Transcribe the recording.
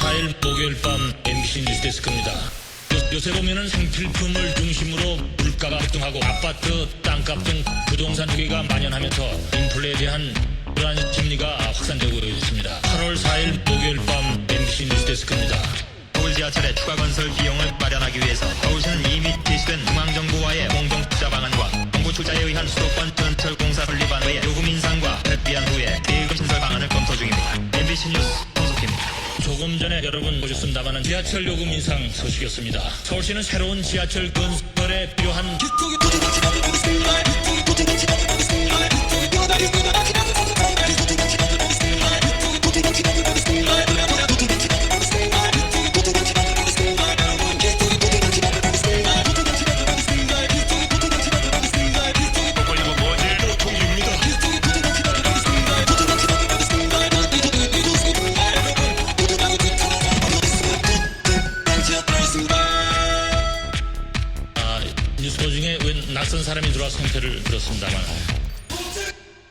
4일 목요일 밤 MBC 뉴스데스크입니다. 요, 요새 보면은 생필품을 중심으로 물가가 급등하고 아파트, 땅값 등 부동산 투기가 만연하면서 인플레에 대한 불안 심리가 확산되고 있습니다. 8월 4일 목요일 밤 MBC 뉴스데스크입니다. 서울 지하철의 추가 건설 비용을 마련하기 위해서 서울시는 이미 제시된 중앙정부와의 공동 투자 방안과 정부 투자에 의한 수도권 전철 공사 설립안 외에 요금 인상과 협의한 후에 계획금 신설 방안을 검토 중입니다. MBC 뉴스. 조금 전에 여러분 보셨습니다만 지하철 요금 인상 소식이었습니다. 서울시는 새로운 지하철 건설에 필요한 뉴스 도중에 웬 낯선 사람이 들어와 성태를 들었습니다만